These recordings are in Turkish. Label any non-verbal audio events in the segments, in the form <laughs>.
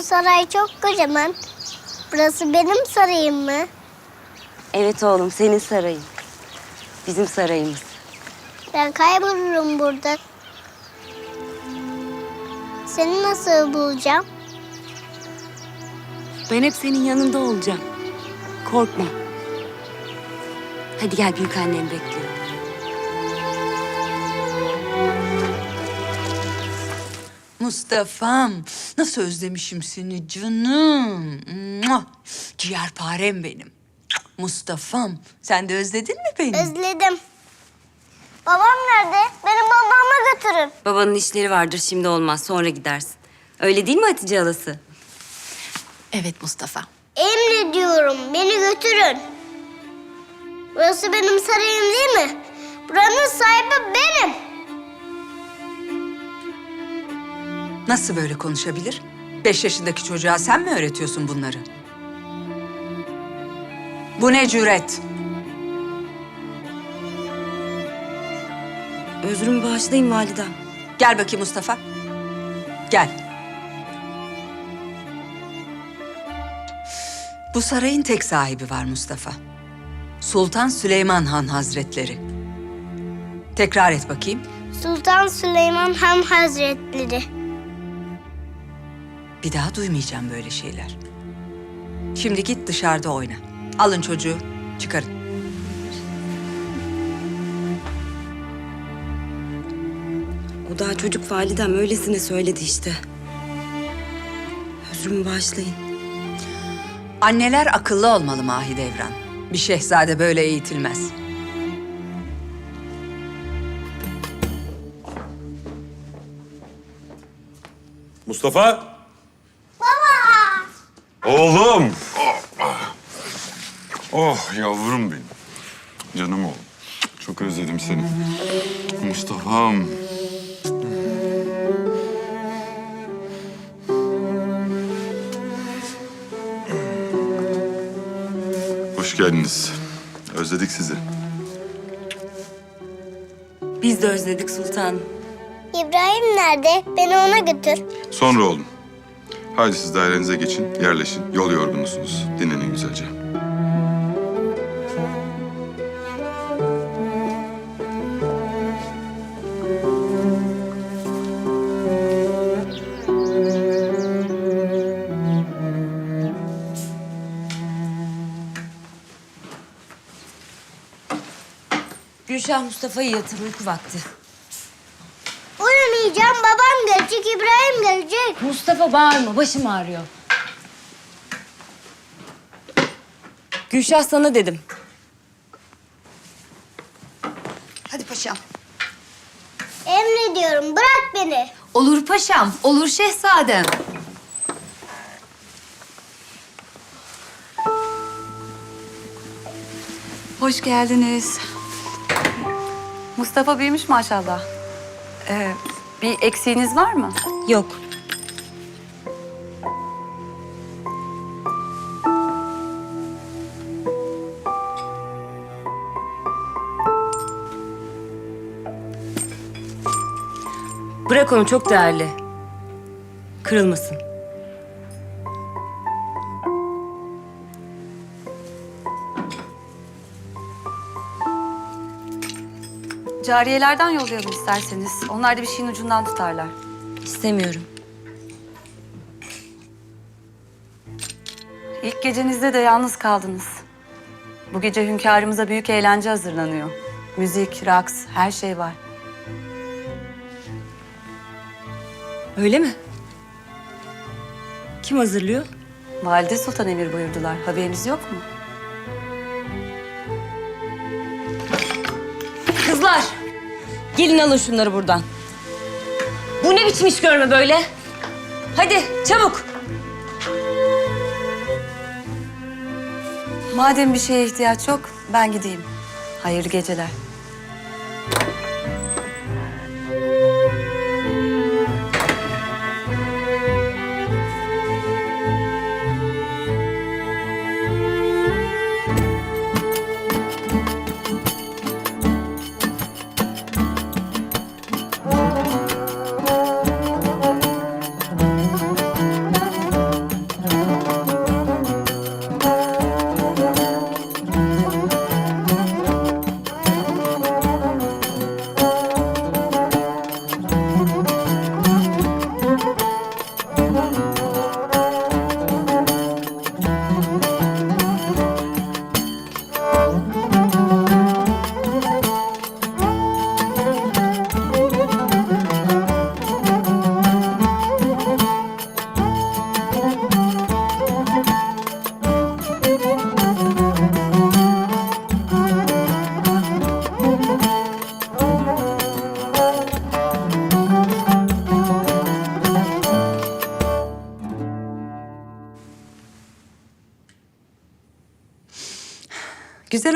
Bu saray çok kocaman. Burası benim sarayım mı? Evet oğlum senin sarayın. Bizim sarayımız. Ben kaybolurum burada. Seni nasıl bulacağım? Ben hep senin yanında olacağım. Korkma. Hadi gel büyük annem bekliyor. Mustafa'm nasıl özlemişim seni canım. Mua! Ciğerparem benim. Mustafa'm sen de özledin mi beni? Özledim. Babam nerede? Beni babama götürün. Babanın işleri vardır şimdi olmaz sonra gidersin. Öyle değil mi Hatice halası? evet Mustafa. Emrediyorum beni götürün. Burası benim sarayım değil mi? Buranın sahibi benim. Nasıl böyle konuşabilir? Beş yaşındaki çocuğa sen mi öğretiyorsun bunları? Bu ne cüret? Özrümü bağışlayın validem. Gel bakayım Mustafa. Gel. Bu sarayın tek sahibi var Mustafa. Sultan Süleyman Han Hazretleri. Tekrar et bakayım. Sultan Süleyman Han Hazretleri. Bir daha duymayacağım böyle şeyler. Şimdi git dışarıda oyna. Alın çocuğu, çıkarın. O daha çocuk validem öylesine söyledi işte. Özrümü bağışlayın. Anneler akıllı olmalı Mahidevran. Bir şehzade böyle eğitilmez. Mustafa! Oğlum! Oh yavrum benim. Canım oğlum. Çok özledim seni. Mustafa'm. Hoş geldiniz. Özledik sizi. Biz de özledik sultanım. İbrahim nerede? Beni ona götür. Sonra oğlum. Haydi siz dairenize geçin, yerleşin. Yol yorgunusunuz. Dinlenin güzelce. Gülşah Mustafa'yı yatır vakti. Uyumayacağım. Babam gelecek, İbrahim gelecek. Mustafa bağırma başım ağrıyor. Gülşah sana dedim. Hadi paşam. Emrediyorum. Bırak beni. Olur paşam, olur şehzadem. Hoş geldiniz. Mustafa büyümüş maşallah. Ee, bir eksiğiniz var mı? Yok. Bırak onu çok değerli. Kırılmasın. Cariyelerden yollayalım isterseniz. Onlar da bir şeyin ucundan tutarlar. İstemiyorum. İlk gecenizde de yalnız kaldınız. Bu gece hünkârımıza büyük eğlence hazırlanıyor. Müzik, raks, her şey var. Öyle mi? Kim hazırlıyor? Valide Sultan emir buyurdular. Haberiniz yok mu? Gelin alın şunları buradan. Bu ne biçim iş görme böyle? Hadi çabuk. Madem bir şeye ihtiyaç yok, ben gideyim. Hayırlı geceler.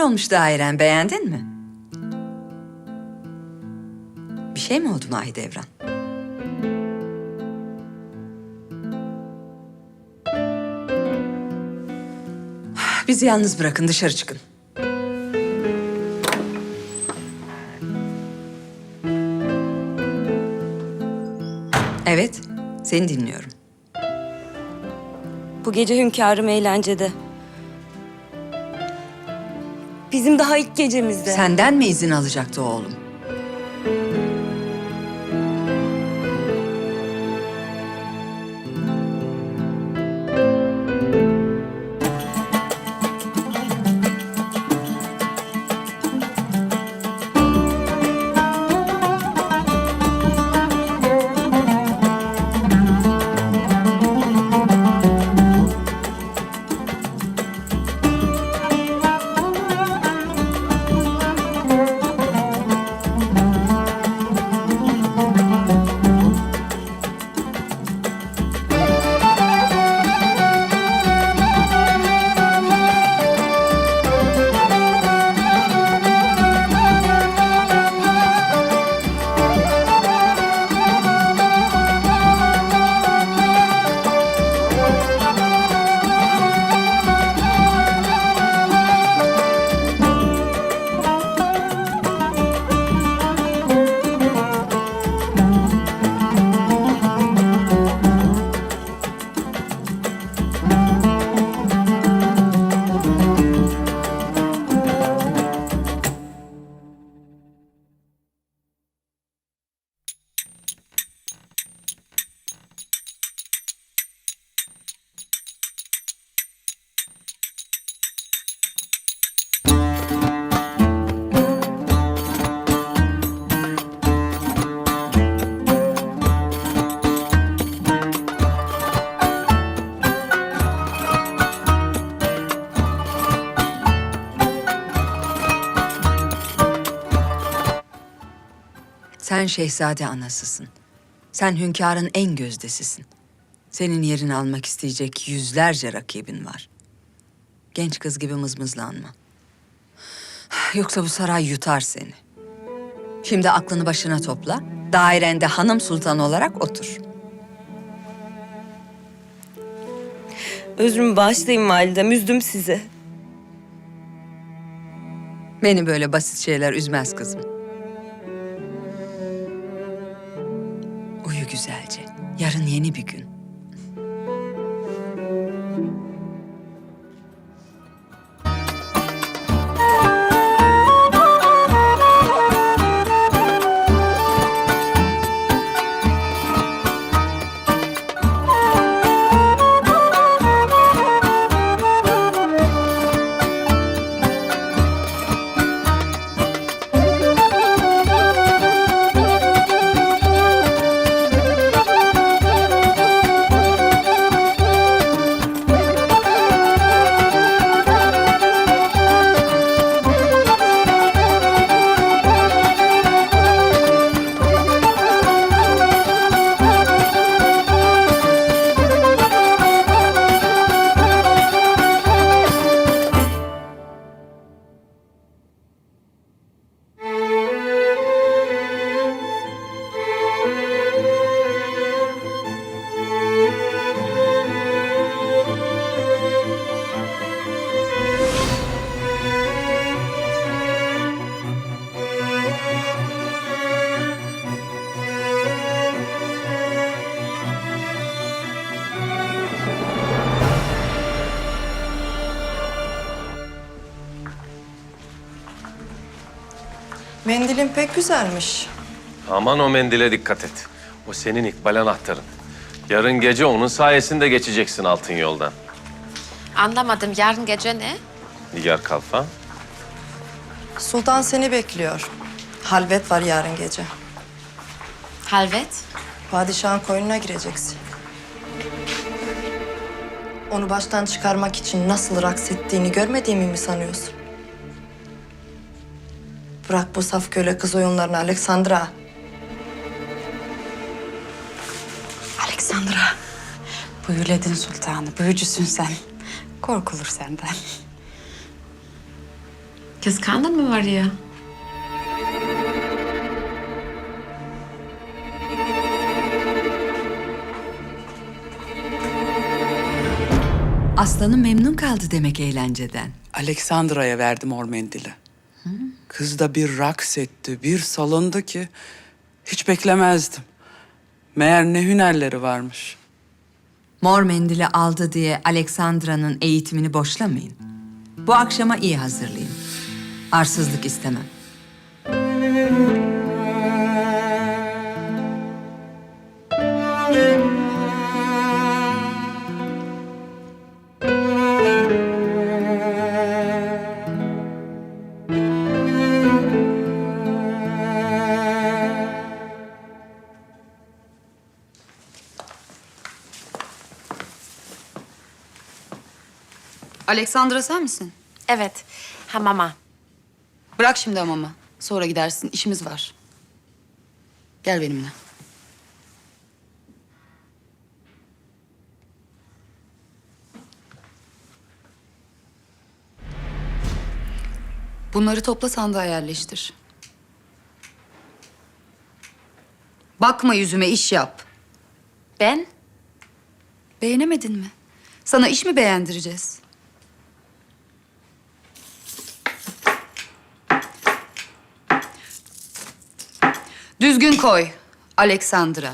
Olmuş dairen, beğendin mi? Bir şey mi oldu Mahidevran? Bizi yalnız bırakın, dışarı çıkın. Evet, seni dinliyorum. Bu gece hünkârım eğlencede. Bizim daha ilk gecemizde. Senden mi izin alacaktı oğlum? Sen şehzade anasısın. Sen hünkârın en gözdesisin. Senin yerini almak isteyecek yüzlerce rakibin var. Genç kız gibi mızmızlanma. Yoksa bu saray yutar seni. Şimdi aklını başına topla. Dairende hanım sultan olarak otur. Özrümü bağışlayın validem, üzdüm sizi. Beni böyle basit şeyler üzmez kızım. Güzelce. Yarın yeni bir gün. Mendilin pek güzelmiş. Aman o mendile dikkat et. O senin ikbal anahtarın. Yarın gece onun sayesinde geçeceksin altın yoldan. Anlamadım. Yarın gece ne? Nigar Kalfa. Sultan seni bekliyor. Halvet var yarın gece. Halvet. Padişahın koynuna gireceksin. Onu baştan çıkarmak için nasıl raks ettiğini görmediğimi mi sanıyorsun? Bırak bu saf köle kız oyunlarını Aleksandra. Aleksandra. Büyüledin sultanı. Büyücüsün sen. Korkulur senden. Kıskandın mı var ya? Aslanım memnun kaldı demek eğlenceden. Aleksandra'ya verdim or mendili. Kız da bir raks etti, bir salındı ki hiç beklemezdim. Meğer ne hünerleri varmış. Mor mendili aldı diye Aleksandra'nın eğitimini boşlamayın. Bu akşama iyi hazırlayın. Arsızlık istemem. Aleksandra sen misin? Evet. Hamama. Bırak şimdi hamamı. Sonra gidersin. İşimiz var. Gel benimle. Bunları topla sandığa yerleştir. Bakma yüzüme iş yap. Ben? Beğenemedin mi? Sana iş mi beğendireceğiz? Düzgün koy. Alexandra.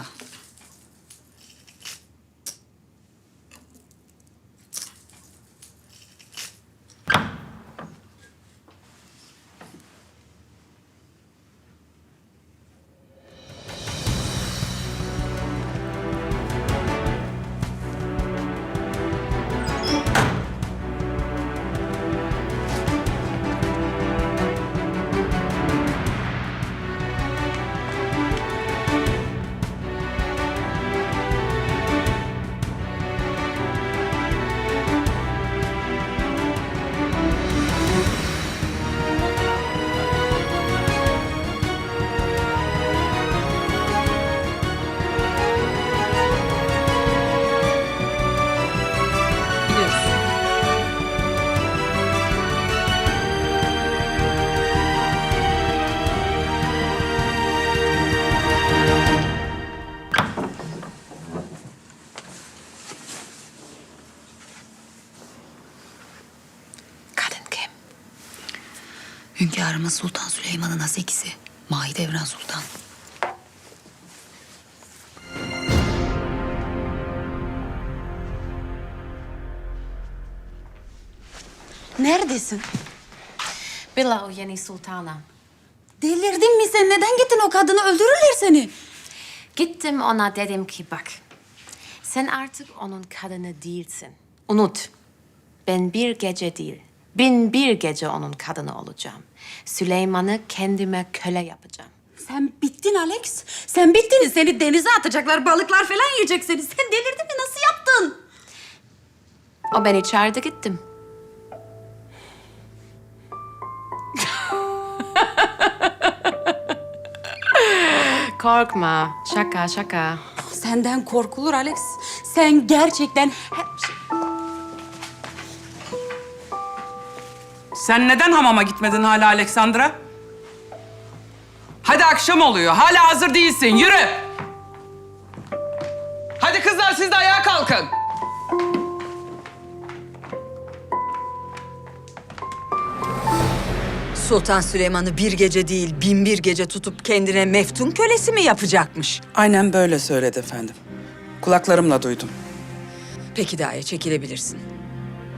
Hünkârımız Sultan Süleyman'ın hasekisi. Mahidevran Sultan. Neredesin? Bila o yeni sultana. Delirdin mi sen? Neden gittin o kadını? Öldürürler seni. Gittim ona dedim ki bak. Sen artık onun kadını değilsin. Unut. Ben bir gece değil, bin bir gece onun kadını olacağım. Süleyman'ı kendime köle yapacağım. Sen bittin Alex. Sen bittin. Seni denize atacaklar. Balıklar falan yiyecek seni. Sen delirdin mi? Nasıl yaptın? O beni çağırdı gittim. Korkma. Şaka şaka. Senden korkulur Alex. Sen gerçekten her Sen neden hamama gitmedin hala Aleksandra? Hadi akşam oluyor. Hala hazır değilsin. Yürü. Hadi kızlar siz de ayağa kalkın. Sultan Süleyman'ı bir gece değil bin bir gece tutup kendine meftun kölesi mi yapacakmış? Aynen böyle söyledi efendim. Kulaklarımla duydum. Peki dahi çekilebilirsin.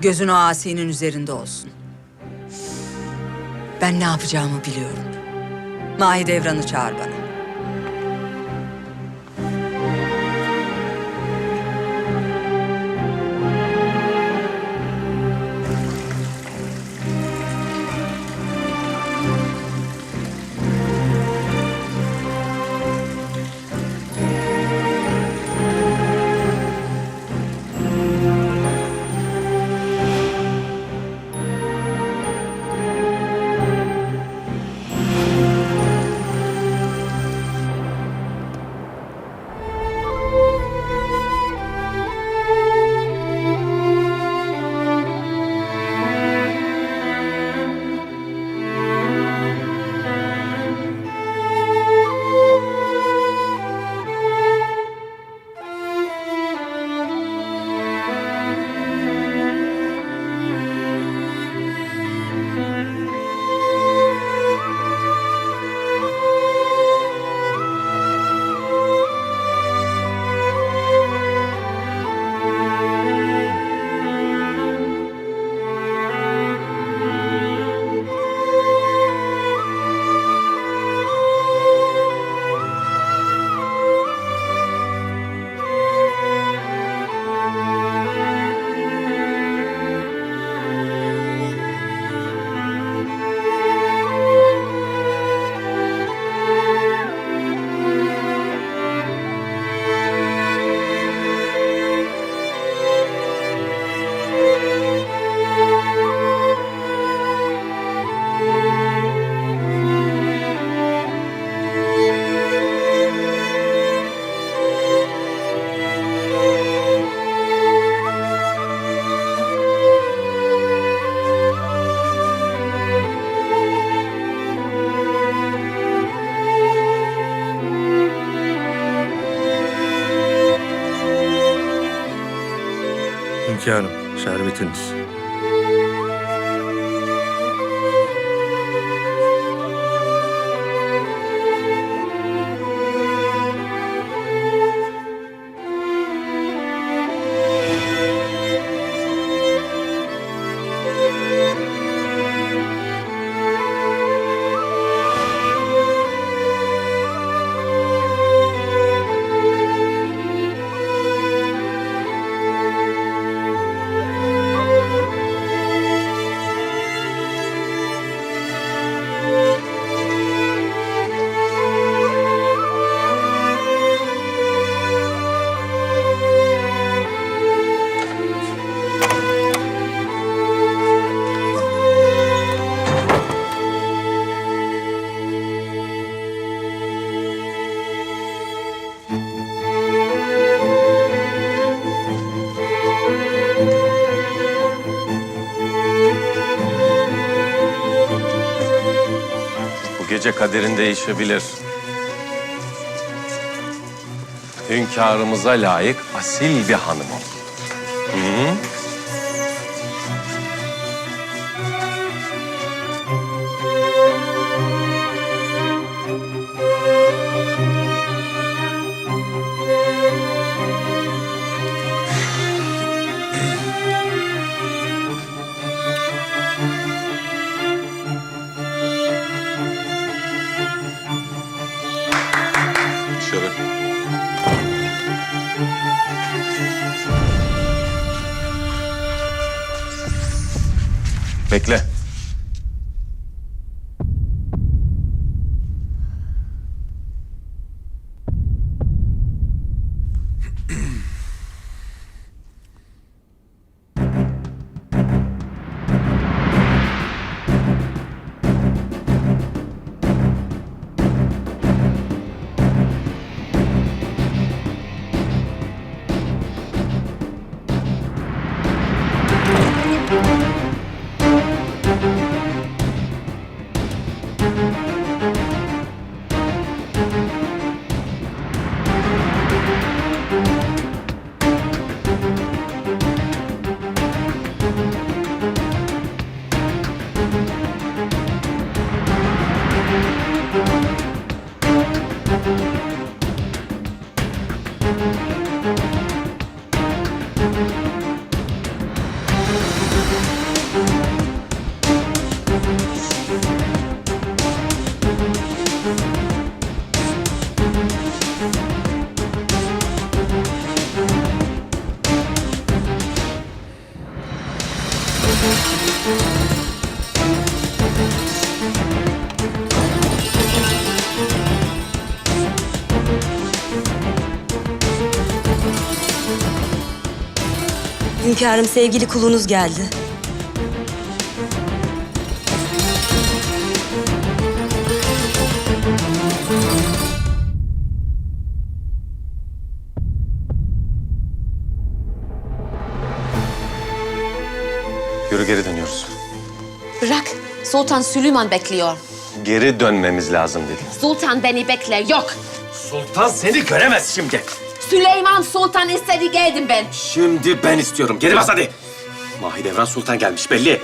Gözün o asinin üzerinde olsun. Ben ne yapacağımı biliyorum. Mahidevran'ı çağır bana. Hünkârım, şerbetiniz. Bu gece kaderin değişebilir. Hünkârımıza layık asil bir hanım ol. Hünkârım sevgili kulunuz geldi. Yürü geri dönüyoruz. Bırak. Sultan Süleyman bekliyor. Geri dönmemiz lazım dedim. Sultan beni bekler. Yok. Sultan seni göremez şimdi. Süleyman Sultan istedi geldim ben. Şimdi ben istiyorum. Geri bas hadi. Mahidevran Sultan gelmiş belli.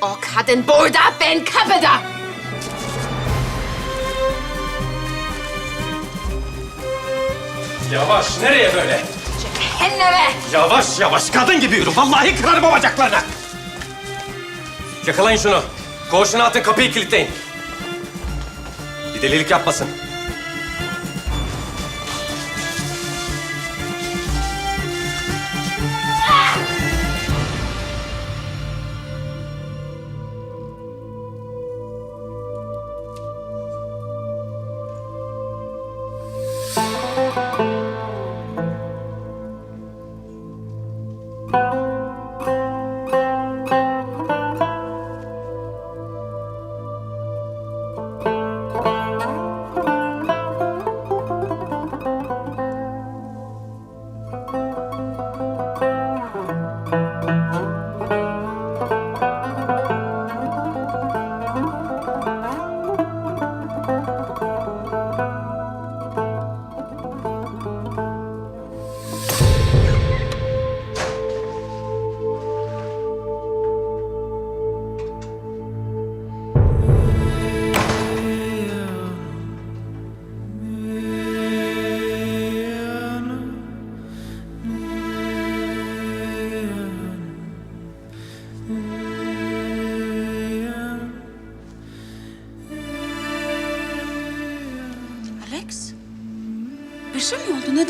O kadın burada, ben kapıda. Yavaş nereye böyle? Cehenneme. Yavaş yavaş kadın gibi yürü. Vallahi kırarım o bacaklarını. Yakalayın şunu. Koğuşuna atın kapıyı kilitleyin. Bir delilik yapmasın.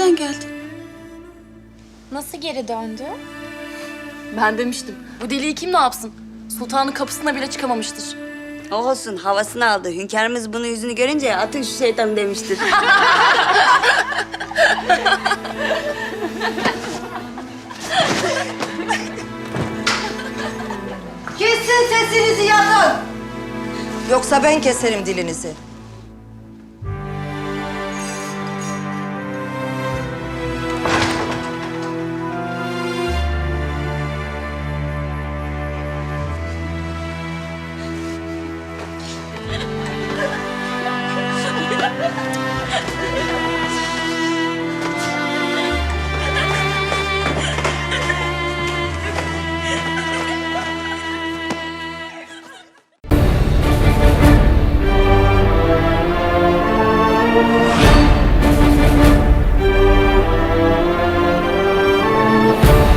Neden geldin? Nasıl geri döndü? Ben demiştim. Bu deliği kim ne yapsın? Sultanın kapısına bile çıkamamıştır. Olsun havasını aldı. Hünkârımız bunun yüzünü görünce atın şu şeytan demiştir. <laughs> Kesin sesinizi yazın. Yoksa ben keserim dilinizi.